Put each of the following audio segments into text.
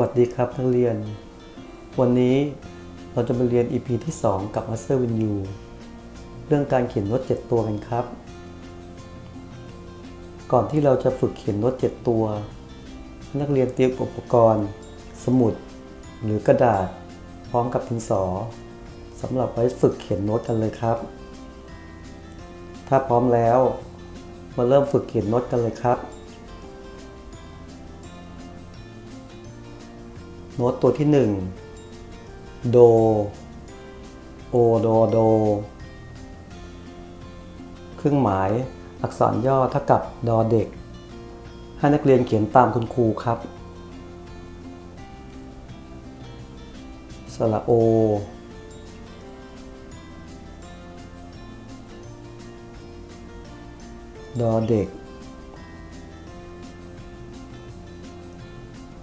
วัสดีครับนักเรียน วันนี้เราจะมาเรียน EP ที่ 2 กับ Master Win U เรื่องการเขียนโน้ต7ตัวกันครับ ก่อนที่เราจะฝึกเขียนโน้ต7ตัว นักเรียนเตรียมอุปกรณ์ สมุด หรือกระดาษ พร้อมกับดินสอสำหรับไว้ฝึกเขียนโน้ตกันเลยครับ ถ้าพร้อมแล้ว มาเริ่มฝึกเขียนโน้ตกันเลยครับ โน้ตตัวที่1โด โอโดโด เครื่องหมายอักษรย่อเท่ากับดอเด็ก ให้นักเรียนเขียนตามคุณครูครับ สระโอ ดอเด็ก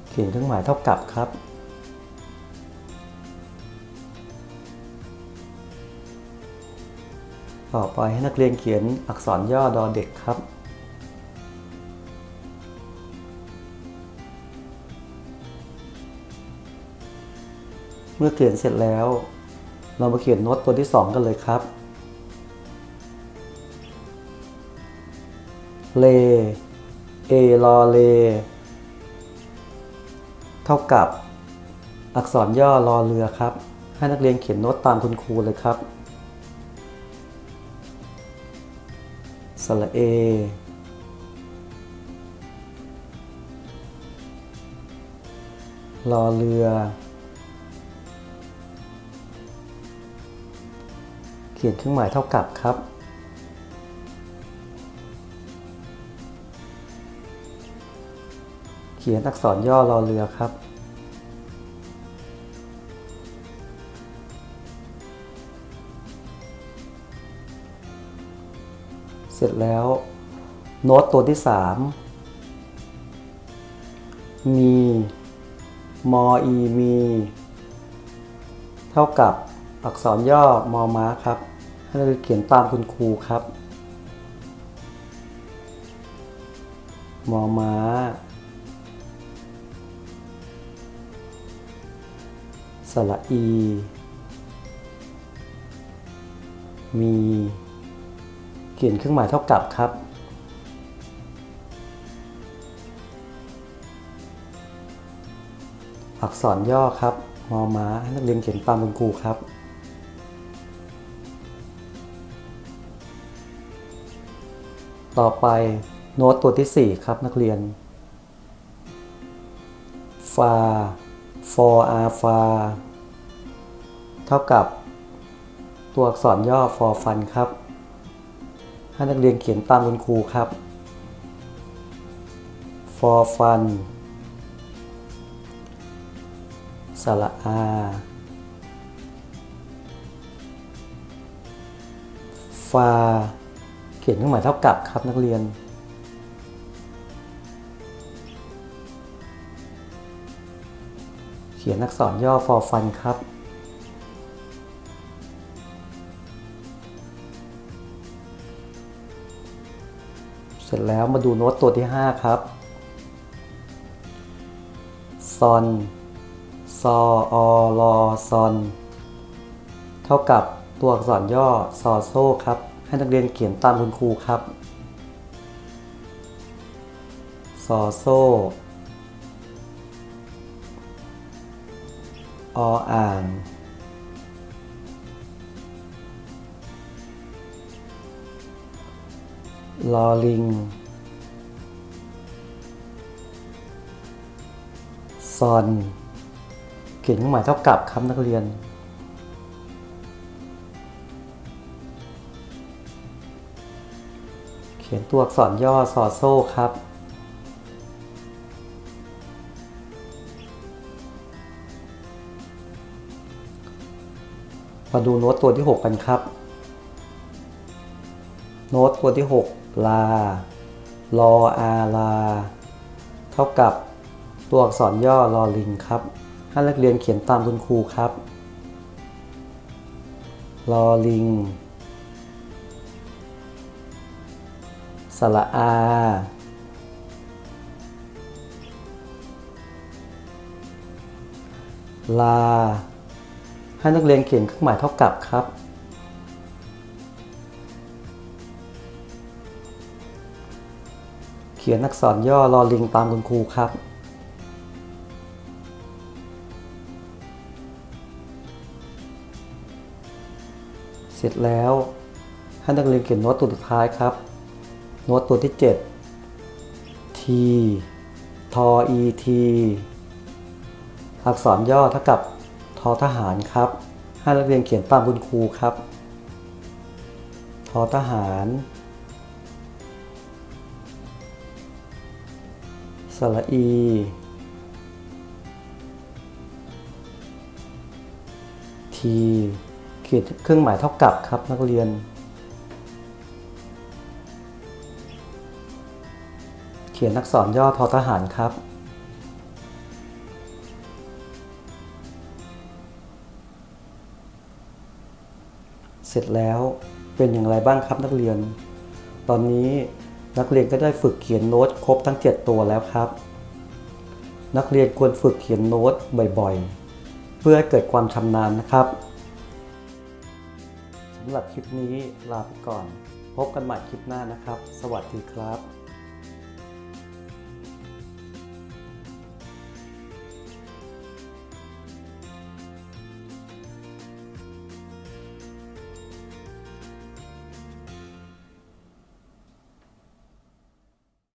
เขียนเครื่องหมายเท่ากับครับ ต่อไปให้นักเรียนเขียนอักษรย่อดอเด็กครับเมื่อเขียนเสร็จแล้ว เรามาเขียนโน้ตตัวที่ 2 กันเลยครับ เล เอลอเล ท่ากับ อักษรย่อรอเรือครับ ให้นักเรียนเขียนโน้ตตามคุณครูเลยครับสระเอรอเรือ เขียนเครื่องหมายเท่ากับครับ ขียนอักษรย่อรอเรือครับ เสร็จแล้วโน้ตตัวที่ 3 มีมออีมี เท่ากับอักษรย่อมอม้าครับให้เราเขียนตามคุณครูครับ มอม้า สระอี มีเขียนเครื่องหมายเท่ากับครับ อักษรย่อครับ มอม้านักเรียนเขียนตามคุณครูครับต่อไปโน้ตตัวที่ 4 ครับนักเรียน ฟา ฟออาฟาเท่ากับตัวอักษรย่อฟอฟันครับให้นักเรียนเขียนตามคุณครูครับฟอฟันสระอา ฟา เขียนเครื่องหมายเท่ากับครับนักเรียน เขียนอักษรย่อฟอฟันครับ เสร็จแล้วมาดูโน้ตตัวที่ 5 ครับซอนซออลอซอน เท่ากับตัวอักษรย่อซอโซ่ครับ ให้นักเรียนเขียนตามคุณครูครับซอโซ่ ออ่างลอลิง ซอน เขียนเครื่องหมายเท่ากับครับนักเรียน เขียนตัวอักษรย่อซอโซ่ครับ มาดูโน้ตตัวที่ 6 กันครับ โน้ตตัวที่ 6 ลา ลออาลา เท่ากับตัวอักษรย่อลอลิงครับ ให้นักเรียนเขียนตามคุณครูครับ ลอลิง สระอาลลา ให้นักเรียนเขียนเครื่องหมายเท่ากับครับ เขียนอักษรย่อรอลิงตามคุณครูครับ เสร็จแล้วให้นักเรียนเขียนโน้ตตัวสุดท้ายครับ โน้ตตัวที่ 7 T ทอ E T อักษรย่อเท่ากับ ทอทหารครับให้นักเรียนเขียนตามคุณครูครับ ทอทหาร สระอี ทีเขียนเครื่องหมายเท่ากับครับนักเรียน เขียนอักษรย่อทอทหารครับ เสร็จแล้วเป็นอย่างไรบ้างครับนักเรียน ตอนนี้นักเรียนก็ได้ฝึกเขียนโน้ตครบทั้ง 7 ตัวแล้วครับ นักเรียนควรฝึกเขียนโน้ตบ่อยๆ เพื่อให้เกิดความชำนาญนะครับสำหรับคลิปนี้ลาไปก่อน พบกันใหม่คลิปหน้านะครับ สวัสดีครับ